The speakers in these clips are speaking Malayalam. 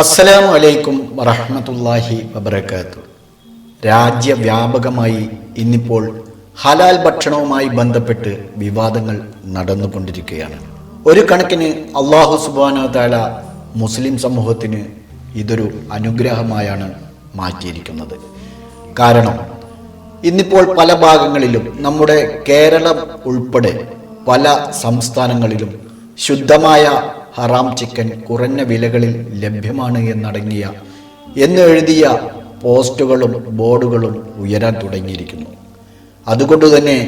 അസ്സലാമു അലൈക്കും വറഹ്മത്തുള്ളാഹി വബർക്കാത്തു രാജ്യവ്യാപകമായി ഇന്നിപ്പോൾ ഹലാൽ ഭക്ഷണവുമായി ബന്ധപ്പെട്ട് വിവാദങ്ങൾ നടന്നുകൊണ്ടിരിക്കുകയാണ്. ഒരു കണക്കിന് അള്ളാഹു സുബാന മുസ്ലിം സമൂഹത്തിന് ഇതൊരു അനുഗ്രഹമായാണ് മാറ്റിയിരിക്കുന്നത്. കാരണം ഇന്നിപ്പോൾ പല ഭാഗങ്ങളിലും നമ്മുടെ കേരളം ഉൾപ്പെടെ പല സംസ്ഥാനങ്ങളിലും ശുദ്ധമായ ഹറാം ചിക്കൻ കുറഞ്ഞ വിലകളിൽ ലഭ്യമാണ് എന്നടങ്ങിയ എന്നെഴുതിയ പോസ്റ്റുകളും ബോർഡുകളും ഉയരാൻ തുടങ്ങിയിരിക്കുന്നു. അതുകൊണ്ട് തന്നെ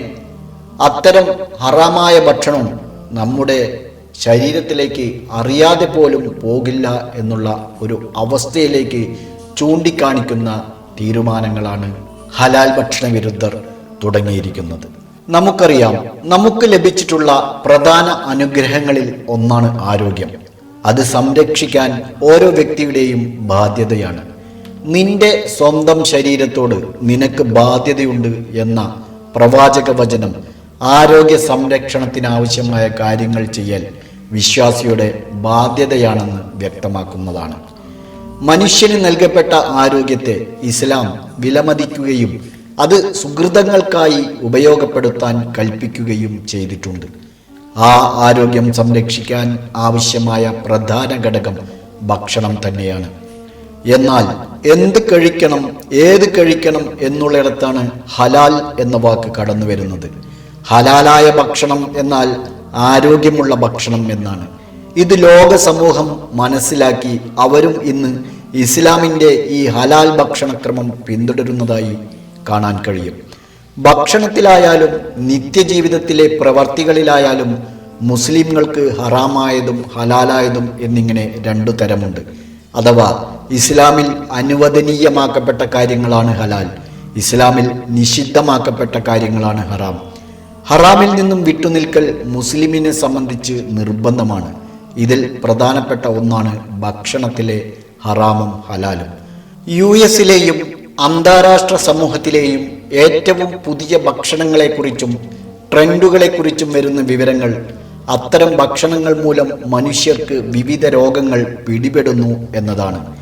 അത്തരം ഹറാമായ ഭക്ഷണം നമ്മുടെ ശരീരത്തിലേക്ക് അറിയാതെ പോലും പോകില്ല എന്നുള്ള ഒരു അവസ്ഥയിലേക്ക് ചൂണ്ടിക്കാണിക്കുന്ന തീരുമാനങ്ങളാണ് ഹലാൽ ഭക്ഷണ വിരുദ്ധർ തുടങ്ങിയിരിക്കുന്നത്. നമുക്കറിയാം നമുക്ക് ലഭിച്ചിട്ടുള്ള പ്രധാന അനുഗ്രഹങ്ങളിൽ ഒന്നാണ് ആരോഗ്യം. അത് സംരക്ഷിക്കാൻ ഓരോ വ്യക്തിയുടെയും ബാധ്യതയാണ്. നിന്റെ സ്വന്തം ശരീരത്തോട് നിനക്ക് ബാധ്യതയുണ്ട് എന്ന പ്രവാചക വചനം ആരോഗ്യ സംരക്ഷണത്തിനാവശ്യമായ കാര്യങ്ങൾ ചെയ്യൽ വിശ്വാസിയുടെ ബാധ്യതയാണെന്ന് വ്യക്തമാക്കുന്നതാണ്. മനുഷ്യന് നൽകപ്പെട്ട ആരോഗ്യത്തെ ഇസ്ലാം വിലമതിക്കുകയും അത് സുഹൃതങ്ങൾക്കായി ഉപയോഗപ്പെടുത്താൻ കൽപ്പിക്കുകയും ചെയ്തിട്ടുണ്ട്. ആ ആരോഗ്യം സംരക്ഷിക്കാൻ ആവശ്യമായ പ്രധാന ഘടകം ഭക്ഷണം തന്നെയാണ്. എന്നാൽ എന്ത് കഴിക്കണം ഏത് കഴിക്കണം എന്നുള്ളിടത്താണ് ഹലാൽ എന്ന വാക്ക് കടന്നു വരുന്നത്. ഹലാലായ ഭക്ഷണം എന്നാൽ ആരോഗ്യമുള്ള ഭക്ഷണം എന്നാണ്. ഇത് ലോക സമൂഹം മനസ്സിലാക്കി അവരും ഇന്ന് ഇസ്ലാമിന്റെ ഈ ഹലാൽ ഭക്ഷണക്രമം പിന്തുടരുന്നതായി കാണാൻ കഴിയും. ഭക്ഷണത്തിലായാലും നിത്യജീവിതത്തിലെ പ്രവർത്തികളിലായാലും മുസ്ലിംകൾക്ക് ഹറാമായതും ഹലാലായതും എന്നിങ്ങനെ രണ്ടു തരമുണ്ട്. അഥവാ ഇസ്ലാമിൽ അനുവദനീയമാക്കപ്പെട്ട കാര്യങ്ങളാണ് ഹലാൽ. ഇസ്ലാമിൽ നിഷിദ്ധമാക്കപ്പെട്ട കാര്യങ്ങളാണ് ഹറാം. ഹറാമിൽ നിന്നും വിട്ടുനിൽക്കൽ മുസ്ലിമിനെ സംബന്ധിച്ച് നിർബന്ധമാണ്. ഇതിൽ പ്രധാനപ്പെട്ട ഒന്നാണ് ഭക്ഷണത്തിലെ ഹറാമും ഹലാലും. യു എസിലെയും അന്താരാഷ്ട്ര സമൂഹത്തിലെയും ഏറ്റവും പുതിയ ഭക്ഷണങ്ങളെക്കുറിച്ചും ട്രെൻഡുകളെക്കുറിച്ചും വരുന്ന വിവരങ്ങൾ അത്തരം ഭക്ഷണങ്ങൾ മൂലം മനുഷ്യർക്ക് വിവിധ രോഗങ്ങൾ പിടിപെടുന്നു എന്നതാണ്.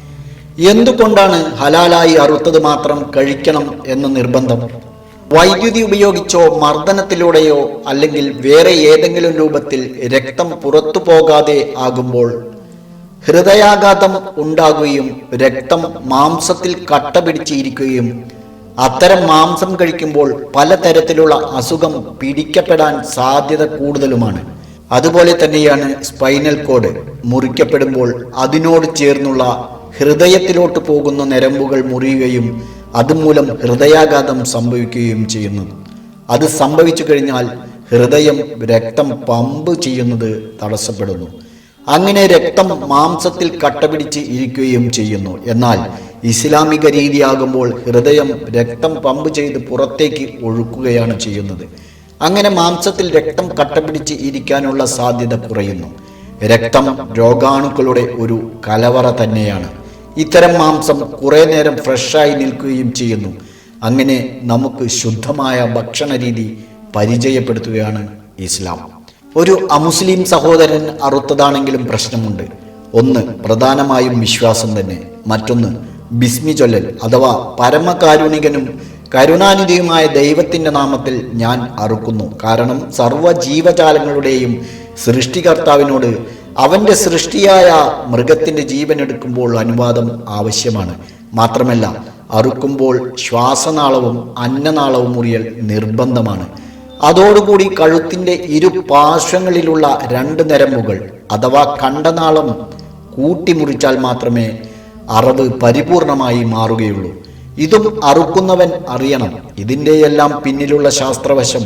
എന്തുകൊണ്ടാണ് ഹലാലായി അറുത്തത് മാത്രം കഴിക്കണം എന്ന നിർബന്ധം? വൈദ്യുതി ഉപയോഗിച്ചോ മർദ്ദനത്തിലൂടെയോ അല്ലെങ്കിൽ വേറെ ഏതെങ്കിലും രൂപത്തിൽ രക്തം പുറത്തു പോകാതെ ആകുമ്പോൾ ഹൃദയാഘാതം ഉണ്ടാകുകയും രക്തം മാംസത്തിൽ കട്ട പിടിച്ചിരിക്കുകയും അത്തരം മാംസം കഴിക്കുമ്പോൾ പലതരത്തിലുള്ള അസുഖം പിടിക്കപ്പെടാൻ സാധ്യത കൂടുതലുമാണ്. അതുപോലെ തന്നെയാണ് സ്പൈനൽ കോഡ് മുറിക്കപ്പെടുമ്പോൾ അതിനോട് ചേർന്നുള്ള ഹൃദയത്തിലോട്ട് പോകുന്ന നരമ്പുകൾ മുറിയുകയും അതുമൂലം ഹൃദയാഘാതം സംഭവിക്കുകയും ചെയ്യുന്നു. അത് സംഭവിച്ചു കഴിഞ്ഞാൽ ഹൃദയം രക്തം പമ്പ് ചെയ്യുന്നത് തടസ്സപ്പെടുന്നു. അങ്ങനെ രക്തം മാംസത്തിൽ കട്ടപിടിച്ച് ഇരിക്കുകയും ചെയ്യുന്നു. എന്നാൽ ഇസ്ലാമിക രീതിയാകുമ്പോൾ ഹൃദയം രക്തം പമ്പ് ചെയ്ത് പുറത്തേക്ക് ഒഴുക്കുകയാണ് ചെയ്യുന്നത്. അങ്ങനെ മാംസത്തിൽ രക്തം കട്ടപിടിച്ച് ഇരിക്കാനുള്ള സാധ്യത കുറയുന്നു. രക്തം രോഗാണുക്കളുടെ ഒരു കലവറ തന്നെയാണ്. ഇത്തരം മാംസം കുറെ നേരം ഫ്രഷായി നിൽക്കുകയും ചെയ്യുന്നു. അങ്ങനെ നമുക്ക് ശുദ്ധമായ ഭക്ഷണ രീതി പരിചയപ്പെടുത്തുകയാണ് ഇസ്ലാം. ഒരു അമുസ്ലിം സഹോദരൻ അറുത്തതാണെങ്കിലും പ്രശ്നമുണ്ട്. ഒന്ന് പ്രധാനമായും വിശ്വാസം തന്നെ. മറ്റൊന്ന് ബിസ്മി ചൊല്ലൽ അഥവാ പരമകാരുണികനും കരുണാനിധിയുമായ ദൈവത്തിന്റെ നാമത്തിൽ ഞാൻ അറുക്കുന്നു. കാരണം സർവ ജീവജാലങ്ങളുടെയും സൃഷ്ടികർത്താവിനോട് അവന്റെ സൃഷ്ടിയായ മൃഗത്തിന്റെ ജീവൻ എടുക്കുമ്പോൾ അനുവാദം ആവശ്യമാണ്. മാത്രമല്ല അറുക്കുമ്പോൾ ശ്വാസനാളവും അന്നനാളവും മുറിയൽ നിർബന്ധമാണ്. അതോടുകൂടി കഴുത്തിന്റെ ഇരു പാർശ്വങ്ങളിലുള്ള രണ്ട് നരമ്പുകൾ അഥവാ കണ്ടനാളം കൂട്ടിമുറിച്ചാൽ മാത്രമേ അറിവ് പരിപൂർണമായി മാറുകയുള്ളൂ. ഇതും അറുക്കുന്നവൻ അറിയണം. ഇതിന്റെയെല്ലാം പിന്നിലുള്ള ശാസ്ത്രവശം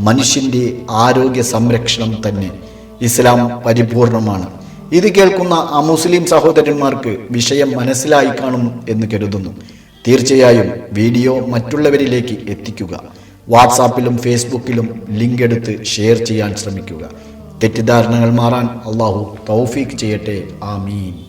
മനുഷ്യന്റെ ആരോഗ്യ സംരക്ഷണം തന്നെ. ഇസ്ലാം പരിപൂർണമാണ്. ഇത് കേൾക്കുന്ന അമുസ്ലിം സഹോദരന്മാർക്ക് വിഷയം മനസ്സിലായി കാണും എന്ന് കരുതുന്നു. തീർച്ചയായും വീഡിയോ മറ്റുള്ളവരിലേക്ക് എത്തിക്കുക. വാട്സാപ്പിലും ഫേസ്ബുക്കിലും ലിങ്ക് എടുത്ത് ഷെയർ ചെയ്യാൻ ശ്രമിക്കുക. തെറ്റിദ്ധാരണകൾ മാറാൻ അള്ളാഹു തൗഫീഖ് ചെയ്യട്ടെ. ആമീൻ.